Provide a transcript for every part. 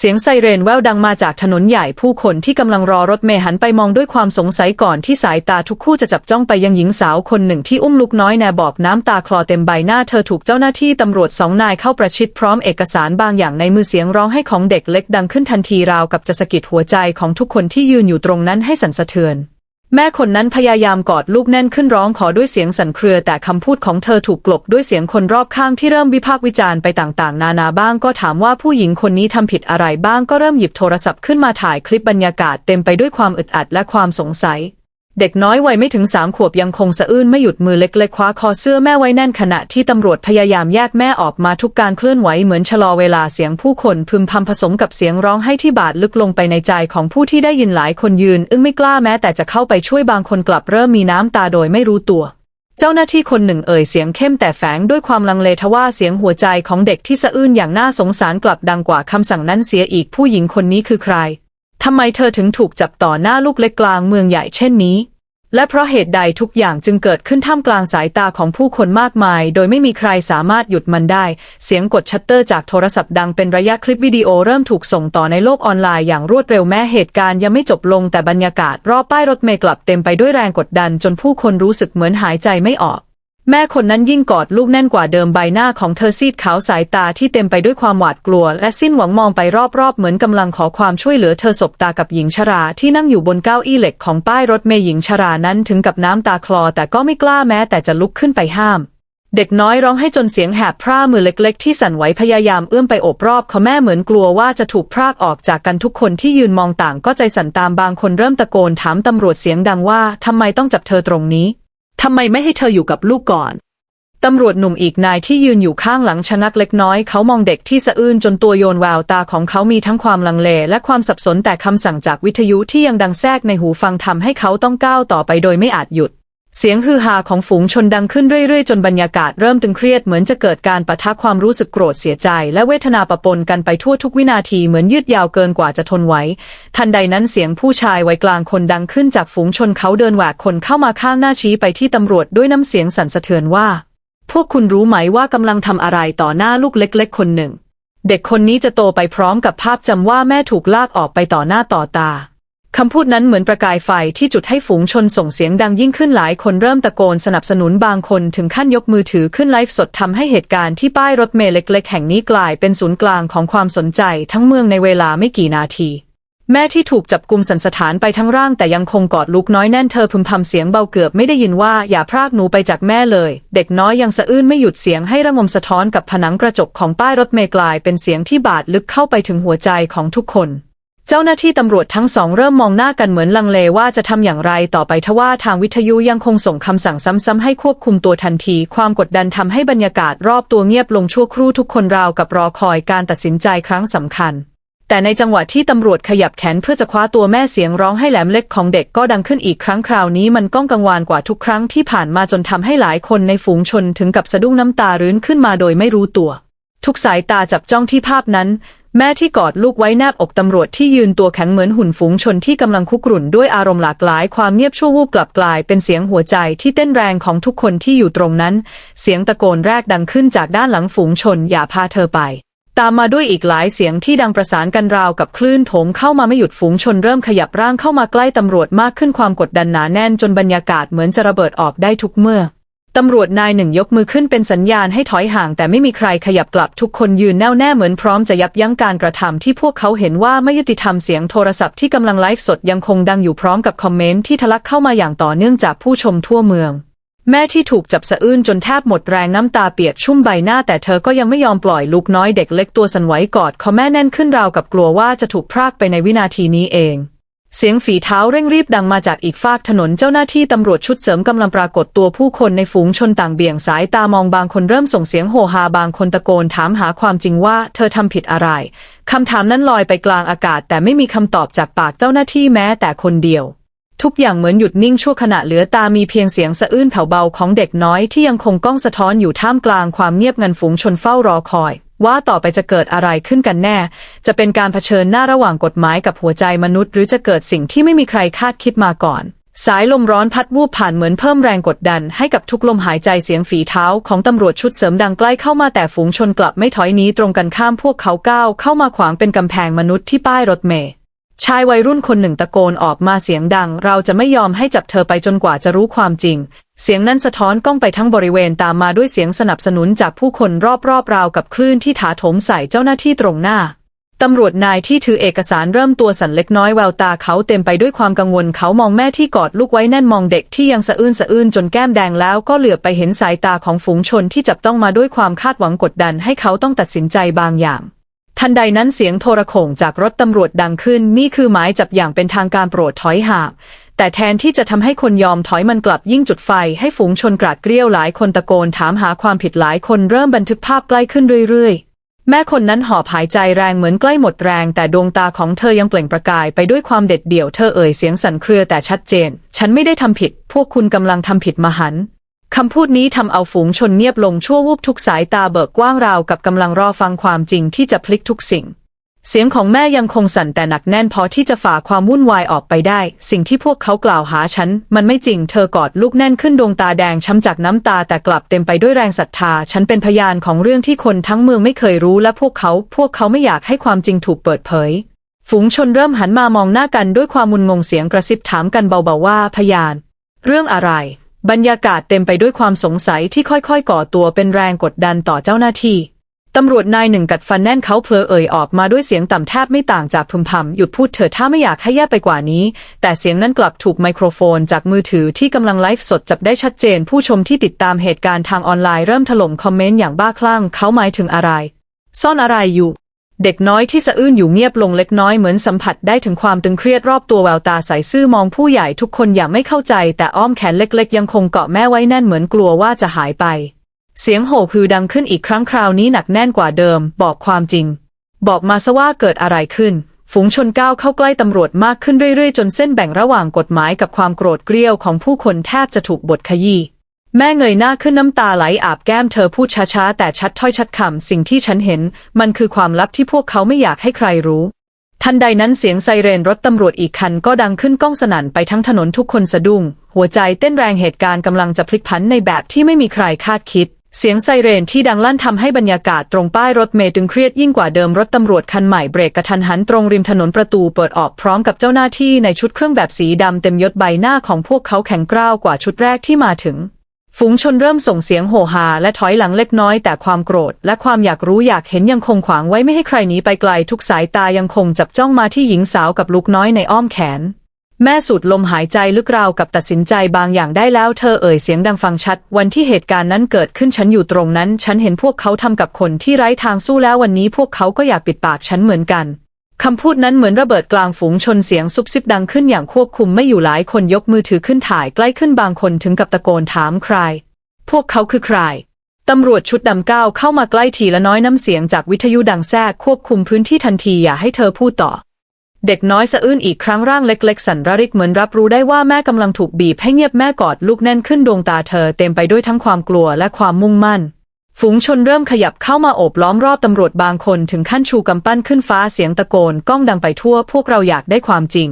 เสียงไซเรนแว่วดังมาจากถนนใหญ่ผู้คนที่กำลังรอรถเมล์หันไปมองด้วยความสงสัยก่อนที่สายตาทุกคู่จะจับจ้องไปยังหญิงสาวคนหนึ่งที่อุ้มลูกน้อยแนบอกน้ำตาคลอเต็มใบหน้าเธอถูกเจ้าหน้าที่ตำรวจสองนายเข้าประชิดพร้อมเอกสารบางอย่างในมือเสียงร้องให้ของเด็กเล็กดังขึ้นทันทีราวกับจะสะกิดหัวใจของทุกคนที่ยืนอยู่ตรงนั้นให้สั่นสะเทือน แม่คนนั้นพยายามกอดลูกแน่นขึ้นร้องขอด้วยเสียงสั่นเครือแต่คำพูดของเธอถูกกลบด้วยเสียงคนรอบข้างที่เริ่มวิพากษ์วิจารณ์ไปต่างๆ นานาบ้างก็ถามว่าผู้หญิงคนนี้ทำผิดอะไรบ้างก็เริ่มหยิบโทรศัพท์ขึ้นมาถ่ายคลิปบรรยากาศเต็มไปด้วยความอึดอัดและความสงสัย เด็กน้อยวัยไม่ถึงสามขวบยังคงสะอื้นไม่หยุดมือเล็กๆคว้าคอเสื้อแม่ไว้แน่นขณะที่ตำรวจพยายามแยกแม่ออกมาทุกการเคลื่อนไหวเหมือนชะลอเวลาเสียงผู้คนพึมพำผสมกับเสียงร้องให้ที่บาดลึกลงไปในใจของผู้ที่ได้ยินหลายคนยืน อึ้งไม่กล้าแม้แต่จะเข้าไปช่วยบางคนกลับเริ่มมีน้ำตาโดยไม่รู้ตัวเจ้าหน้าที่คนหนึ่งเอ่ยเสียงเข้มแต่แฝงด้วยความลังเลทว่าเสียงหัวใจของเด็กที่สะอื้นอย่างน่าสงสารกลับดังกว่าคำสั่งนั้นเสียอีกผู้หญิงคนนี้คือใคร ทำไมเธอถึงถูกจับต่อหน้าลูกเล็กกลางเมืองใหญ่เช่นนี้ และเพราะเหตุใดทุกอย่างจึงเกิดขึ้นท่ามกลางสายตาของผู้คนมากมาย โดยไม่มีใครสามารถหยุดมันได้ เสียงกดชัตเตอร์จากโทรศัพท์ดังเป็นระยะคลิปวิดีโอเริ่มถูกส่งต่อในโลกออนไลน์อย่างรวดเร็วแม้เหตุการณ์ยังไม่จบลงแต่บรรยากาศรอบป้ายรถเมล์กลับเต็มไปด้วยแรงกดดัน จนผู้คนรู้สึกเหมือนหายใจไม่ออก แม่คนนั้นยิ่งกอดลูกแน่นกว่าเดิมใบหน้าของเธอซีดขาวสายตาที่เต็มไปด้วยความหวาดกลัว และสิ้นหวังมองไปรอบๆ เหมือนกำลังขอความช่วยเหลือเธอสบตากับหญิงชราที่นั่งอยู่บนเก้าอี้เหล็กของป้ายรถเมย์หญิงชรานั้นถึงกับน้ำตาคลอแต่ก็ไม่กล้าแม้แต่จะลุกขึ้นไปห้าม เด็กน้อยร้องให้จนเสียงแหบพร่ามือเล็ก ๆ ที่สั่นไหวพยายามเอื้อมไปโอบรอบเขาแม่เหมือนกลัวว่าจะถูกพรากออกจากกันทุกคนที่ยืนมองต่างก็ใจสั่นตามบางคนเริ่มตะโกนถามตำรวจเสียงดังว่าทำไมต้องจับเธอตรงนี้ ทำไมไม่ให้เธออยู่กับลูกก่อนตำรวจหนุ่มอีกนายที่ยืนอยู่ข้างหลังชะงักเล็กน้อยเขามองเด็กที่สะอื้นจนตัวโยนแววตาของเขามีทั้งความลังเลและความสับสนแต่คำสั่งจากวิทยุที่ยังดังแทรกในหูฟังทำให้เขาต้องก้าวต่อไปโดยไม่อาจหยุด เสียงฮือฮาของฝูงชนดังขึ้นเรื่อยๆ จนบรรยากาศเริ่มตึงเครียดเหมือนจะเกิดการปะทะความรู้สึกโกรธเสียใจ และเวทนาปะปนกันไปทั่วทุกวินาทีเหมือนยืดยาวเกินกว่าจะทนไหวทันใดนั้นเสียงผู้ชายวัยกลางคนดังขึ้นจากฝูงชนเขาเดินแหวกคนเข้ามาข้างหน้าชี้ไปที่ตำรวจด้วยน้ำเสียงสั่นสะเทือนว่า พวกคุณรู้ไหมว่ากำลังทำอะไรต่อหน้าลูกเล็ก ๆ คนหนึ่ง เด็กคนนี้จะโตไปพร้อมกับภาพจำว่าแม่ถูกลากออกไปต่อหน้าต่อตา คำพูดนั้นเหมือนประกายไฟที่จุดให้ฝูงชนส่งเสียงดังยิ่งขึ้นหลายคนเริ่มตะโกนสนับสนุนบางคนถึงขั้นยกมือถือขึ้นไลฟ์สดทำให้เหตุการณ์ที่ป้ายรถเมล์เล็ก ๆ แห่งนี้กลายเป็นศูนย์กลางของความสนใจทั้งเมืองในเวลาไม่กี่นาที แม่ที่ถูกจับกลุมสันสถานไปทั้งร่างแต่ยังคงกอดลูกน้อยแน่นเธอพึมพำเสียงเบาเกือบไม่ได้ยินว่าอย่าพรากหนูไปจากแม่เลย เด็กน้อยยังสะอื้นไม่หยุดเสียงให้ระงมสะท้อนกับผนังกระจกของป้ายรถเมล์กลายเป็นเสียงที่บาดลึกเข้าไปถึงหัวใจของทุกคน เจ้าหน้าที่ตำรวจทั้งสองเริ่มมองหน้ากันเหมือนลังเลว่าจะทำอย่างไรต่อไปทว่าทางวิทยุยังคงส่งคำสั่งซ้ำๆให้ควบคุมตัวทันที ความกดดันทำให้บรรยากาศรอบตัวเงียบลงชั่วครู่ทุกคนราวกับรอคอยการตัดสินใจครั้งสำคัญ แต่ในจังหวะที่ตำรวจขยับแขนเพื่อจะคว้าตัวแม่เสียงร้องให้แหลมเล็กของเด็กก็ดังขึ้นอีกครั้งคราวนี้มันก้องกังวานกว่าทุกครั้งที่ผ่านมาจนทำให้หลายคนในฝูงชนถึงกับสะดุ้งน้ำตารื้นขึ้นมาโดยไม่รู้ตัว ทุกสายตาจับจ้องที่ภาพนั้น แม่ที่กอดลูกไว้แนบอกตำรวจที่ยืนตัวแข็งเหมือนหุ่นฝูงชนที่กำลังคุกรุ่นด้วยอารมณ์หลากหลาย ความเงียบชั่ววูบกลับกลายเป็นเสียงหัวใจที่เต้นแรงของทุกคนที่อยู่ตรงนั้น เสียงตะโกนแรกดังขึ้นจากด้านหลังฝูงชนอย่าพาเธอไปตามมาด้วยอีกหลายเสียงที่ดังประสานกันราวกับคลื่นโถมเข้ามาไม่หยุดฝูงชนเริ่มขยับร่างเข้ามาใกล้ตำรวจมากขึ้นความกดดันหนาแน่นจนบรรยากาศเหมือนจะระเบิดออกได้ทุกเมื่อ ตำรวจนายหนึ่งยกมือขึ้นเป็นสัญญาณให้ถอยห่างแต่ไม่มีใครขยับกลับทุกคนยืนแน่วแน่เหมือนพร้อมจะยับยั้งการกระทำที่พวกเขาเห็นว่าไม่ยุติธรรมเสียงโทรศัพท์ที่กำลังไลฟ์สดยังคงดังอยู่พร้อมกับคอมเมนต์ที่ทะลักเข้ามาอย่างต่อเนื่องจากผู้ชมทั่วเมือง แม่ที่ถูกจับสะอื้นจนแทบหมดแรงน้ำตาเปียกชุ่มใบหน้าแต่เธอก็ยังไม่ยอมปล่อยลูกน้อยเด็กเล็กตัวสั่นไหวกอดเขาแม่แน่นขึ้นราวกับกลัวว่าจะถูกพรากไปในวินาทีนี้เอง เสียงฝีเท้าเร่งรีบดังมาจากอีกฟากถนนเจ้าหน้าที่ตำรวจชุดเสริมกำลังปรากฏตัวผู้คนในฝูงชนต่างเบี่ยงสายตามองบางคนเริ่มส่งเสียงโหฮาบางคนตะโกนถามหาความจริงว่าเธอทำผิดอะไรคำถามนั้นลอยไปกลางอากาศ แต่ไม่มีคำตอบจากปากเจ้าหน้าที่แม้แต่คนเดียว ทุกอย่างเหมือนหยุดนิ่งชั่วขณะเหลือตามีเพียงเสียงสะอื้นแผ่วเบาของเด็กน้อยที่ยังคงก้องสะท้อนอยู่ท่ามกลางความเงียบงันฝูงชนเฝ้ารอคอย ว่าต่อไปจะเกิดอะไรขึ้นกันแน่ จะเป็นการเผชิญหน้าระหว่างกฎหมายกับหัวใจมนุษย์ หรือจะเกิดสิ่งที่ไม่มีใครคาดคิดมาก่อน สายลมร้อนพัดวูบผ่านเหมือนเพิ่มแรงกดดัน ให้กับทุกลมหายใจเสียงฝีเท้าของตำรวจชุดเสริมดังใกล้เข้ามาแต่ฝูงชนกลับไม่ถอยหนีตรงกันข้ามพวกเขาก้าวเข้ามาขวางเป็นกำแพงมนุษย์ที่ป้ายรถเมล์ ชายวัยรุ่นคนหนึ่งตะโกนออกมาเสียงดัง เราจะไม่ยอมให้จับเธอไปจนกว่าจะรู้ความจริง เสียงนั้นสะท้อนกล้องไปทั้งบริเวณตามมาด้วยเสียงสนับสนุนจากผู้คนรอบๆราวกับคลื่นที่ถาโถมใส่เจ้าหน้าที่ตรงหน้าตำรวจนายที่ถือเอกสารเริ่มตัวสั่นเล็กน้อยแววตาเขาเต็มไปด้วยความกังวลเขามองแม่ที่กอดลูกไว้แน่นมองเด็กที่ยังสะอื้นสะอื้นจนแก้มแดงแล้วก็เหลือบไปเห็นสายตาของฝูงชนที่จับต้องมาด้วยความคาดหวังกดดันให้เขาต้องตัดสินใจบางอย่าง ทันใดนั้นเสียงโทรโข่งจากรถตำรวจดังขึ้น นี่คือหมายจับอย่างเป็นทางการโปรดถอยห่างแต่แทนที่จะทำให้คนยอมถอยมันกลับยิ่งจุดไฟ ให้ฝูงชนกราดเกลี้ยวหลายคนตะโกนถามหาความผิดหลายคนเริ่มบันทึกภาพใกล้ขึ้นเรื่อยๆ แม่คนนั้นหอบหายใจแรงเหมือนใกล้หมดแรง แต่ดวงตาของเธอยังเปล่งประกายไปด้วยความเด็ดเดี่ยวเธอเอ่ยเสียงสั่นเครือแต่ชัดเจน ฉันไม่ได้ทำผิด พวกคุณกำลังทำผิดมหันต์ คำพูดนี้ทำเอาฝูงชนเงียบลงชั่ววูบทุกสายตาเบิกกว้างราวกับกำลังรอฟังความจริงที่จะพลิกทุกสิ่ง เสียงของแม่ยังคงสั่นแต่หนักแน่นพอที่จะฝ่าความวุ่นวายออกไปได้ สิ่งที่พวกเขากล่าวหาฉัน มันไม่จริงเธอกอดลูกแน่นขึ้นดวงตาแดงช้ำจากน้ำตาแต่กลับเต็มไปด้วยแรงศรัทธา ฉันเป็นพยานของเรื่องที่คนทั้งเมืองไม่เคยรู้และพวกเขา พวกเขาไม่อยากให้ความจริงถูกเปิดเผย ฝูงชนเริ่มหันมามองหน้ากันด้วยความมุนงงเสียงกระซิบถามกันเบาๆว่าพยาน เรื่องอะไร บรรยากาศเต็มไปด้วยความสงสัยที่ค่อยๆ ก่อตัวเป็นแรงกดดันต่อเจ้าหน้าที่ตำรวจนายหนึ่งกัดฟันแน่นเขาเพลอเอ่ยออกมาด้วยเสียงต่ำแทบไม่ต่างจากพึมพำหยุดพูดเถิดถ้าไม่อยากให้แย่ไปกว่านี้ แต่เสียงนั้นกลับถูกไมโครโฟนจากมือถือที่กำลังไลฟ์สดจับได้ชัดเจน ผู้ชมที่ติดตามเหตุการณ์ทางออนไลน์เริ่มถล่มคอมเมนต์อย่างบ้าคลั่งเขาหมายถึงอะไร ซ่อนอะไรอยู่ เด็กน้อยที่สะอื้นอยู่เงียบลงเล็กน้อยเหมือนสัมผัสได้ถึงความตึงเครียดรอบตัวแววตาใสซื่อมองผู้ใหญ่ทุกคนอย่างไม่เข้าใจ แต่อ้อมแขนเล็กๆ ยังคงเกาะแม่ไว้แน่นเหมือนกลัวว่าจะหายไป เสียงโห่คือดังขึ้นอีกครั้งคราวนี้หนักแน่นกว่าเดิม บอกความจริง บอกมาซะว่าเกิดอะไรขึ้น ฝูงชนก้าวเข้าใกล้ตำรวจมากขึ้นเรื่อยๆ จนเส้นแบ่งระหว่างกฎหมายกับความโกรธเกรี้ยวของผู้คนแทบจะถูกบดขยี้ แม่เงยหน้าขึ้นน้ำตาไหลอาบแก้มเธอพูดช้าๆ แต่ชัดถ้อยชัดคำสิ่งที่ฉันเห็น มันคือความลับที่พวกเขาไม่อยากให้ใครรู้ ทันใดนั้นเสียงไซเรนรถตำรวจอีกคันก็ดังขึ้นก้องสนั่นไปทั้งถนนทุกคนสะดุ้ง หัวใจเต้นแรงเหตุการณ์กำลังจะพลิกผันในแบบที่ไม่มีใครคาดคิดเสียงไซเรนที่ดังลั่นทำให้บรรยากาศตรงป้ายรถเมล์ตึงเครียดยิ่งกว่าเดิมรถตำรวจคันใหม่เบรกกระทันหันตรงริมถนนประตูเปิดออกพร้อมกับเจ้าหน้าที่ในชุดเครื่องแบบสีดำเต็มยศใบหน้าของพวกเขาแข็งกร้าวกว่าชุดแรกที่มาถึง ฝูงชนเริ่มส่งเสียงโห่ฮาและถอยหลังเล็กน้อยแต่ความโกรธ และความอยากรู้อยากเห็นยังคงขวางไว้ไม่ให้ใครหนีไปไกลทุกสายตายังคงจับจ้องมาที่หญิงสาวกับลูกน้อยในอ้อมแขน แม่สูดลมหายใจลึกราวกับตัดสินใจบางอย่างได้แล้วเธอเอ่ยเสียงดังฟังชัด วันที่เหตุการณ์นั้นเกิดขึ้นฉันอยู่ตรงนั้น ฉันเห็นพวกเขาทำกับคนที่ไร้ทางสู้แล้ววันนี้พวกเขาก็อยากปิดปากฉันเหมือนกัน คำพูดนั้นเหมือนระเบิดกลางฝูงชนเสียงซุบซิบดังขึ้นอย่างควบคุมไม่อยู่หลายคนยกมือถือขึ้นถ่ายใกล้ขึ้นบางคนถึงกับตะโกนถามใคร พวกเขาคือใคร ตำรวจชุดดำก้าวเข้ามาใกล้ทีละน้อยน้ำเสียงจากวิทยุดังแทรกควบคุมพื้นที่ทันทีอย่าให้เธอพูดต่อ เด็กน้อยสะอื้นอีกครั้งร่างเล็ก ๆ สั่นระริกเหมือนรับรู้ได้ว่าแม่กำลังถูกบีบให้เงียบแม่กอดลูกแน่นขึ้นดวงตาเธอเต็มไปด้วยทั้งความกลัวและความมุ่งมั่น ฝูงชนเริ่มขยับเข้ามาโอบล้อมรอบตำรวจบางคนถึงขั้นชูกำปั้นขึ้นฟ้าเสียงตะโกนก้องดังไปทั่วพวกเราอยากได้ความจริง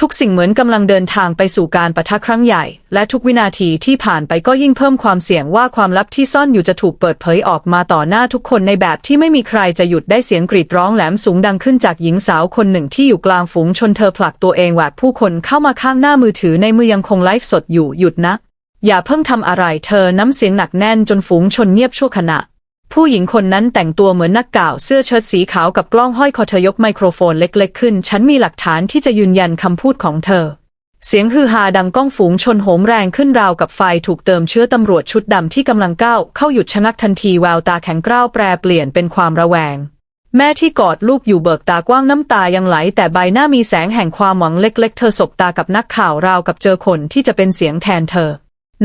ทุกสิ่งเหมือนกำลังเดินทางไปสู่การประทะครั้งใหญ่ และทุกวินาทีที่ผ่านไปก็ยิ่งเพิ่มความเสี่ยงว่าความลับที่ซ่อนอยู่จะถูกเปิดเผยออกมาต่อหน้าทุกคนในแบบที่ไม่มีใครจะหยุดได้เสียงกรีดร้องแหลมสูงดังขึ้นจากหญิงสาวคนหนึ่งที่อยู่กลางฝูงชนเธอผลักตัวเองแหวกผู้คนเข้ามาข้างหน้ามือถือในมือยังคงไลฟ์สดอยู่หยุดนะ อย่าเพิ่งทำอะไรเธอน้ำเสียงหนักแน่นจนฝูงชนเงียบชั่วขณะ ผู้หญิงคนนั้นแต่งตัวเหมือนนักก่าวเสื้อเชิ้ตสีขาวกับกล้องห้อยคอเธอยกไมโครโฟนเล็กๆขึ้น ฉันมีหลักฐานที่จะยืนยันคำพูดของเธอ เสียงฮือฮาดังก้องฝูงชนโหมแรงขึ้นราวกับไฟถูกเติมเชื้อตำรวจชุดดำที่กำลังก้าวเข้าหยุดชะงักทันทีแววตาแข็งกร้าวแปรเปลี่ยนเป็นความระแวงแม่ที่กอดลูกอยู่เบิกตากว้างน้ำตายังไหล แต่ใบหน้ามีแสงแห่งความหวังเล็ก ๆ เธอสบตากับนักข่าวราวกับเจอคนที่จะเป็นเสียงแทนเธอ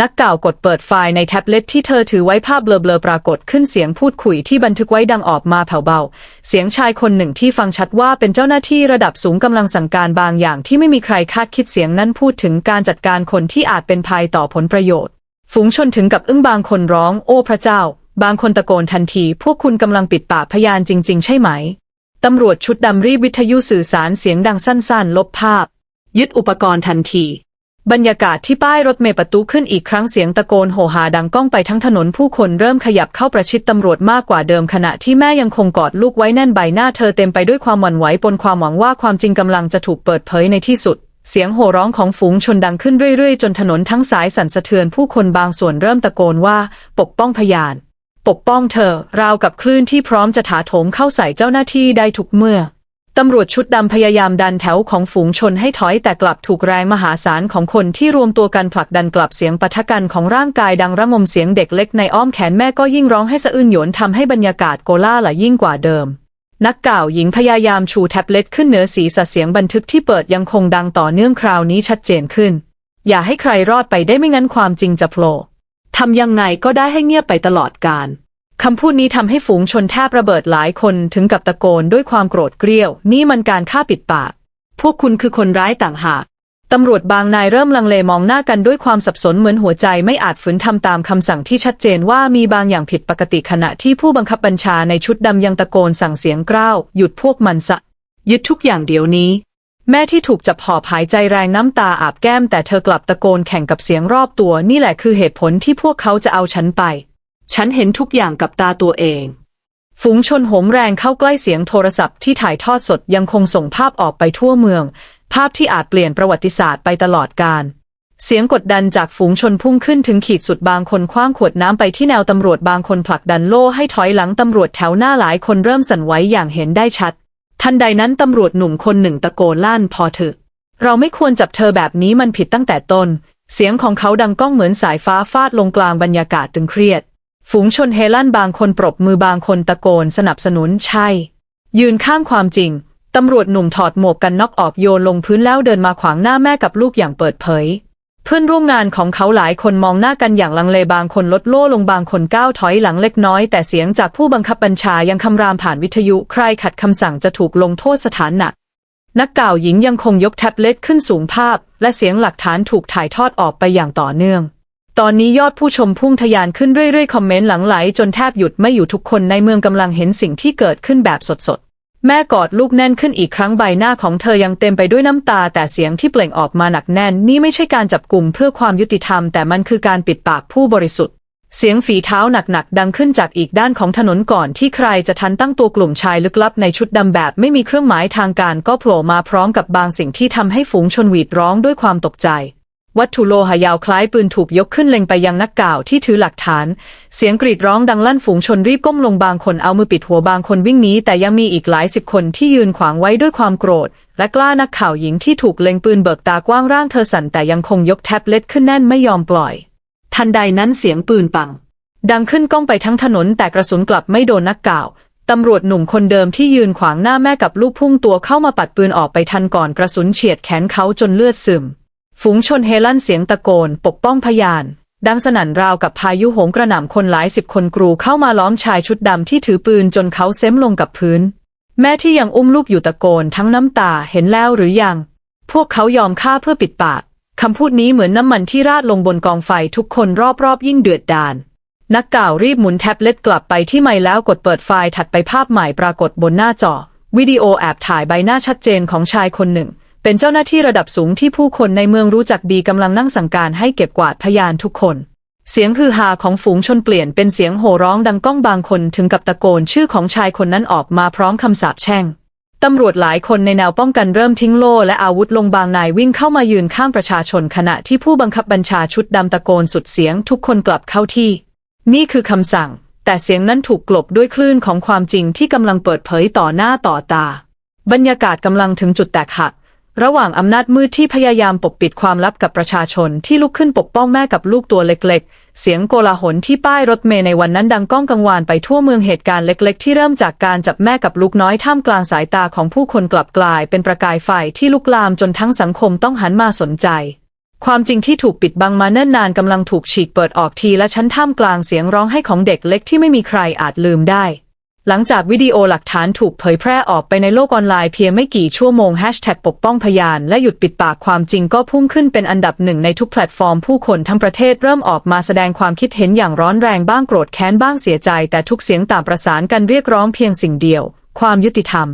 นักข่าวกดเปิดไฟล์ในแท็บเล็ตที่เธอถือไว้ภาพเบลอๆปรากฏขึ้นเสียงพูดคุยที่บันทึกไว้ดังออกมาแผ่วเบา เสียงชายคนหนึ่งที่ฟังชัดว่าเป็นเจ้าหน้าที่ระดับสูงกำลังสั่งการบางอย่างที่ไม่มีใครคาดคิดเสียงนั้นพูดถึงการจัดการคนที่อาจเป็นภัยต่อผลประโยชน์ ฝูงชนถึงกับอึ้งบางคนร้อง โอ้พระเจ้า บางคนตะโกนทันที พวกคุณกำลังปิดปากพยานจริง ๆ ใช่ไหมตำรวจชุดดำรีบวิทยุสื่อสารเสียงดังสั้น ๆ ลบภาพ ยึดอุปกรณ์ทันที บรรยากาศที่ป้ายรถเมล์ประตูขึ้นอีกครั้งเสียงตะโกนโห่หาดังก้องไปทั้งถนนผู้คนเริ่มขยับเข้าประชิดตำรวจมากกว่าเดิมขณะที่แม่ยังคงกอดลูกไว้แน่นใบหน้าเธอเต็มไปด้วยความหวั่นไหวปนความหวังว่าความจริงกำลังจะถูกเปิดเผยในที่สุด เสียงโห่ร้องของฝูงชนดังขึ้นเรื่อยๆ จนถนนทั้งสายสั่นสะเทือนผู้คนบางส่วนเริ่มตะโกนว่า ปกป้องพยาน ปกป้องเธอ ราวกับคลื่นที่พร้อมจะถาโถมเข้าใส่เจ้าหน้าที่ได้ทุกเมื่อ ตำรวจชุดดำพยายามดันแถวของฝูงชนให้ถอยแต่กลับถูกแรงมหาศาลของคนที่รวมตัวกันผลักดันกลับเสียงปะทะกันของร่างกายดังระงมเสียงเด็กเล็กในอ้อมแขนแม่ก็ยิ่งร้องให้สะอื้นหยวนทำให้บรรยากาศโกล่าละยิ่งกว่าเดิม นักกล่าวหญิงพยายามชูแท็บเล็ตขึ้นเหนือศีรษะเสียงบันทึกที่เปิดยังคงดังต่อเนื่องคราวนี้ชัดเจนขึ้น อย่าให้ใครรอดไปได้ไม่งั้นความจริงจะโผล่ทำยังไงก็ได้ให้เงียบไปตลอดกาล คำพูดนี้ทำให้ฝูงชนแทบระเบิดหลายคนถึงกับตะโกนด้วยความโกรธเกรี้ยว นี่มันการฆ่าปิดปาก พวกคุณคือคนร้ายต่างหากตำรวจบางนายเริ่มลังเลมองหน้ากันด้วยความสับสนเหมือนหัวใจไม่อาจฝืนทำตามคำสั่งที่ชัดเจนว่ามีบางอย่างผิดปกติขณะที่ผู้บังคับบัญชาในชุดดำยังตะโกนสั่งเสียงกร้าว หยุดพวกมันซะยึดทุกอย่างเดี๋ยวนี้ แม่ที่ถูกจับหอบหายใจแรงน้ำตาอาบแก้ม แต่เธอกลับตะโกนแข่งกับเสียงรอบตัวนี่แหละคือเหตุผลที่พวกเขาจะเอาฉันไป ฉันเห็นทุกอย่างกับตาตัวเอง ฝูงชนโหมแรงเข้าใกล้เสียงโทรศัพท์ที่ถ่ายทอดสดยังคงส่งภาพออกไปทั่วเมือง ภาพที่อาจเปลี่ยนประวัติศาสตร์ไปตลอดกาลเสียงกดดันจากฝูงชนพุ่งขึ้นถึงขีดสุดบางคนคว้างขวดน้ำไปที่แนวตำรวจบางคนผลักดันโล่ให้ถอยหลังตำรวจแถวหน้าหลายคนเริ่มสั่นไหวอย่างเห็นได้ชัด ทันใดนั้นตำรวจหนุ่มคนหนึ่งตะโกนลั่นพอเถอะ เราไม่ควรจับเธอแบบนี้มันผิดตั้งแต่ต้น เสียงของเขาดังก้องเหมือนสายฟ้าฟาดลงกลางบรรยากาศตึงเครียด ฝูงชนเฮลั่นบางคนปรบมือบางคนตะโกนสนับสนุนใช่ ยืนข้างความจริง ตำรวจหนุ่มถอดหมวกกันน็อกออกโยนลงพื้นแล้วเดินมาขวางหน้าแม่กับลูกอย่างเปิดเผย เพื่อนร่วมงานของเขาหลายคนมองหน้ากันอย่างลังเลบางคนลดโล่ลงบางคนก้าวถอยหลังเล็กน้อย แต่เสียงจากผู้บังคับบัญชายังคำรามผ่านวิทยุใครขัดคำสั่งจะถูกลงโทษสถานหนักนักกล่าวหญิงยังคงยกแท็บเล็ตขึ้นสูงภาพ และเสียงหลักฐานถูกถ่ายทอดออกไปอย่างต่อเนื่อง ตอนนี้ยอดผู้ชมพุ่งทะยานขึ้นเรื่อยๆ คอมเมนต์หลังไหลจนแทบหยุดไม่อยู่ทุกคนในเมืองกำลังเห็นสิ่งที่เกิดขึ้นแบบสดๆ แม่กอดลูกแน่นขึ้นอีกครั้งใบหน้าของเธอยังเต็มไปด้วยน้ำตา แต่เสียงที่เปล่งออกมาหนักแน่น นี่ไม่ใช่การจับกลุ่มเพื่อความยุติธรรม แต่มันคือการปิดปากผู้บริสุทธิ์ เสียงฝีเท้าหนักๆดังขึ้นจากอีกด้านของถนนก่อนที่ใครจะทันตั้งตัวกลุ่มชายลึกลับในชุดดำแบบ ไม่มีเครื่องหมายทางการก็โผล่มาพร้อมกับบางสิ่งที่ทำให้ฝูงชนหวีดร้องด้วยความตกใจ วัตถุโลหะยาวคล้ายปืนถูกยกขึ้นเล็งไปยังนักก่าวที่ถือหลักฐาน เสียงกรีดร้องดังลั่นฝูงชนรีบก้มลงบางคนเอามือปิดหัวบางคนวิ่งหนีแต่ยังมีอีกหลายสิบคนที่ยืนขวางไว้ด้วยความโกรธ และกล้านักข่าวหญิงที่ถูกเล็งปืนเบิกตากว้างร่างเธอสั่นแต่ยังคงยกแท็บเล็ตขึ้นแน่นไม่ยอมปล่อย ทันใดนั้นเสียงปืนปัง ดังขึ้นก้องไปทั้งถนนแต่กระสุนกลับไม่โดนนักก่าวตำรวจหนุ่มคนเดิมที่ยืนขวางหน้าแม่กับลูกพุ่งตัวเข้ามาปัดปืนออกไปทันก่อนกระสุนเฉียดแขนเขาจนเลือดซึม ฝูงชนเฮลั่นเสียงตะโกน ปกป้องพยาน ดังสนั่นราวกับพายุโหมกระหน่ำคนหลายสิบคนกรูเข้ามาล้อมชายชุดดำที่ถือปืนจนเขาเซ้มลงกับพื้น แม่ที่ยังอุ้มลูกอยู่ตะโกนทั้งน้ำตาเห็นแล้วหรือยัง พวกเขายอมฆ่าเพื่อปิดปากคำพูดนี้เหมือนน้ำมันที่ราดลงบนกองไฟทุกคนรอบๆ ยิ่งเดือดดาลนักก่าวรีบหมุนแท็บเล็ตกลับไปที่ไมค์แล้วกดเปิดไฟล์ถัดไปภาพใหม่ปรากฏบนหน้าจอ วิดีโอแอบถ่ายใบหน้าชัดเจนของชายคนหนึ่ง เป็นเจ้าหน้าที่ระดับสูงที่ผู้คนในเมืองรู้จักดีกำลังนั่งสั่งการให้เก็บกวาดพยานทุกคน เสียงฮือฮาของฝูงชนเปลี่ยนเป็นเสียงโห่ร้องดังก้องบางคนถึงกับตะโกนชื่อของชายคนนั้นออกมาพร้อมคำสาปแช่งตำรวจหลายคนในแนวป้องกันเริ่มทิ้งโล่และอาวุธลงบางนายวิ่งเข้ามายืนข้างประชาชนขณะที่ผู้บังคับบัญชาชุดดำตะโกนสุดเสียงทุกคนกลับเข้าที่ นี่คือคำสั่ง แต่เสียงนั้นถูกกลบด้วยคลื่นของความจริงที่กำลังเปิดเผยต่อหน้าต่อตา บรรยากาศกำลังถึงจุดแตกหัก ระหว่างอำนาจมืดที่พยายามปกปิดความลับกับประชาชนที่ลุกขึ้นปกป้องแม่กับลูกตัวเล็กๆ เสียงโกลาหลที่ป้ายรถเมล์ในวันนั้นดังก้องกังวานไปทั่วเมืองเหตุการณ์เล็ก ๆ ที่เริ่มจากการจับแม่กับลูกน้อยท่ามกลางสายตาของผู้คนกลับกลาย เป็นประกายไฟที่ลุกลามจนทั้งสังคมต้องหันมาสนใจ ความจริงที่ถูกปิดบังมาเนิ่นนานกำลังถูกฉีกเปิดออกทีละชั้นท่ามกลางเสียงร้องไห้ของเด็กเล็กที่ไม่มีใครอาจลืมได้ หลังจากวิดีโอหลักฐานถูกเผยแพร่ออกไปในโลกออนไลน์เพียงไม่กี่ชั่วโมงแฮชแท็กปกป้องพยานและหยุดปิดปากความจริงก็พุ่งขึ้นเป็นอันดับหนึ่งในทุกแพลตฟอร์มผู้คนทั้งประเทศเริ่มออกมาแสดงความคิดเห็นอย่างร้อนแรงบ้างโกรธแค้นบ้างเสียใจ แต่ทุกเสียงต่างประสานกันเรียกร้องเพียงสิ่งเดียว ความยุติธรรม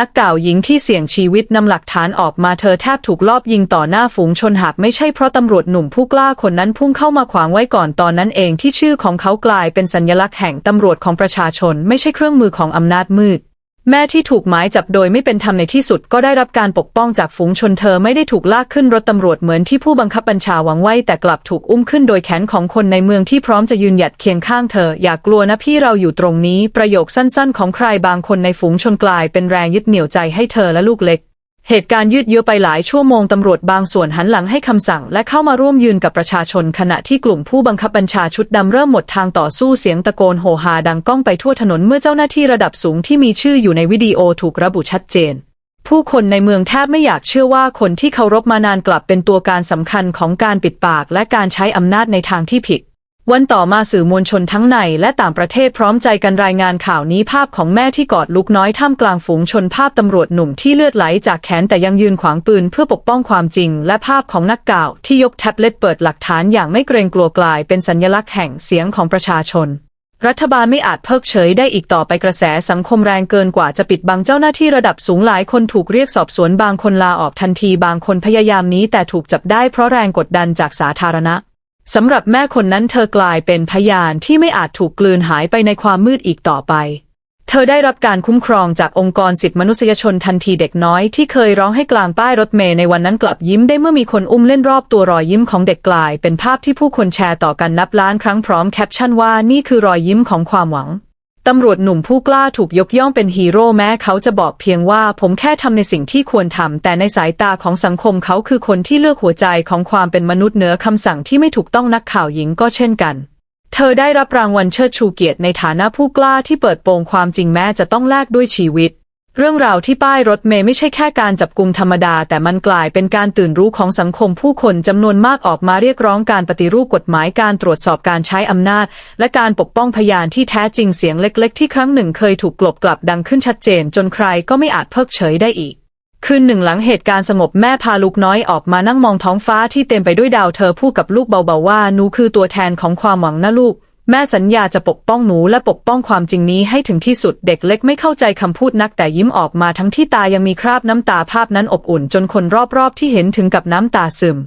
นักกล่าวหญิงที่เสี่ยงชีวิตนำหลักฐานออกมาเธอแทบถูกลอบยิงต่อหน้าฝูงชนหากไม่ใช่เพราะตำรวจหนุ่มผู้กล้าคนนั้นพุ่งเข้ามาขวางไว้ก่อนตอนนั้นเองที่ชื่อของเขากลายเป็นสัญลักษณ์แห่งตำรวจของประชาชนไม่ใช่เครื่องมือของอำนาจมืด แม่ที่ถูกหมายจับโดยไม่เป็นธรรมในที่สุดก็ได้รับการปกป้องจากฝูงชนเธอไม่ได้ถูกลากขึ้นรถตำรวจเหมือนที่ผู้บังคับบัญชาหวังไว้แต่กลับถูกอุ้มขึ้นโดยแขนของคนในเมืองที่พร้อมจะยืนหยัดเคียงข้างเธอ อย่ากกลัวนะพี่เราอยู่ตรงนี้ ประโยคสั้นๆ ของใครบางคนในฝูงชนกลายเป็นแรงยึดเหนี่ยวใจให้เธอและลูกเล็ก เหตุการณ์ยืดเยื้อไปหลายชั่วโมงตำรวจบางส่วนหันหลังให้คำสั่ง และเข้ามาร่วมยืนกับประชาชน ขณะที่กลุ่มผู้บังคับบัญชาชุดดำเริ่มหมดทางต่อสู้เสียงตะโกนโหฮาดังก้องไปทั่วถนนเมื่อเจ้าหน้าที่ระดับสูงที่มีชื่ออยู่ในวิดีโอถูกระบุชัดเจน ผู้คนในเมืองแทบไม่อยากเชื่อว่าคนที่เคารพมานานกลับเป็นตัวการสำคัญของการปิดปากและการใช้อำนาจในทางที่ผิด วันต่อมาสื่อมวลชนทั้งในและต่างประเทศพร้อมใจกันรายงานข่าวนี้ภาพของแม่ที่กอดลูกน้อยท่ามกลางฝูงชนภาพตำรวจหนุ่มที่เลือดไหลจากแขนแต่ยังยืนขวางปืนเพื่อปกป้องความจริง และภาพของนักข่าวที่ยกแท็บเล็ตเปิดหลักฐานอย่างไม่เกรงกลัวกลายเป็นสัญลักษณ์แห่งเสียงของประชาชน รัฐบาลไม่อาจเพิกเฉยได้อีกต่อไปกระแสสังคมแรงเกินกว่าจะปิดบังเจ้าหน้าที่ระดับสูงหลายคนถูกเรียกสอบสวนบางคนลาออกทันทีบางคนพยายามนี้แต่ถูกจับได้เพราะแรงกดดันจากสาธารณะ สำหรับแม่คนนั้นเธอกลายเป็นพยานที่ไม่อาจถูกกลืนหายไปในความมืดอีกต่อไป เธอได้รับการคุ้มครองจากองค์กรสิทธิมนุษยชนทันทีเด็กน้อยที่เคยร้องให้กลางป้ายรถเมล์ในวันนั้นกลับยิ้มได้เมื่อมีคนอุ้มเล่นรอบตัวรอยยิ้มของเด็กกลาย เป็นภาพที่ผู้คนแชร์ต่อกันนับล้านครั้งพร้อมแคปชั่นว่านี่คือรอยยิ้มของความหวัง ตำรวจหนุ่มผู้กล้าถูกยกย่องเป็นฮีโร่แม้เขาจะบอกเพียงว่าผมแค่ทำในสิ่งที่ควรทำแต่ในสายตาของสังคมเขาคือคนที่เลือกหัวใจของความเป็นมนุษย์เหนือคำสั่งที่ไม่ถูกต้องนักข่าวหญิงก็เช่นกัน เธอได้รับรางวัลเชิดชูเกียรติในฐานะผู้กล้าที่เปิดโปงความจริงแม้จะต้องแลกด้วยชีวิต เรื่องราวที่ป้ายรถเมย์ไม่ใช่แค่การจับกลุ่มธรรมดา แต่มันกลายเป็นการตื่นรู้ของสังคมผู้คนจำนวนมากออกมาเรียกร้องการปฏิรูปกฎหมายการตรวจสอบการใช้อำนาจ และการปกป้องพยานที่แท้จริงเสียงเล็ก ๆ ที่ครั้งหนึ่งเคยถูกกลบกลับดังขึ้นชัดเจน จนใครก็ไม่อาจเพิกเฉยได้อีกคืนหนึ่งหลังเหตุการณ์สงบแม่พาลูกน้อยออกมานั่งมองท้องฟ้าที่เต็มไปด้วยดาวเธอพูดกับลูกเบาๆว่าหนูคือตัวแทนของความหวังนะลูก แม่สัญญาจะปกป้องหนูและปกป้องความจริงนี้ให้ถึงที่สุดเด็กเล็กไม่เข้าใจคำพูดนักแต่ยิ้มออกมาทั้งที่ตายังมีคราบน้ำตาภาพนั้นอบอุ่นจนคนรอบๆที่เห็นถึงกับน้ำตาซึม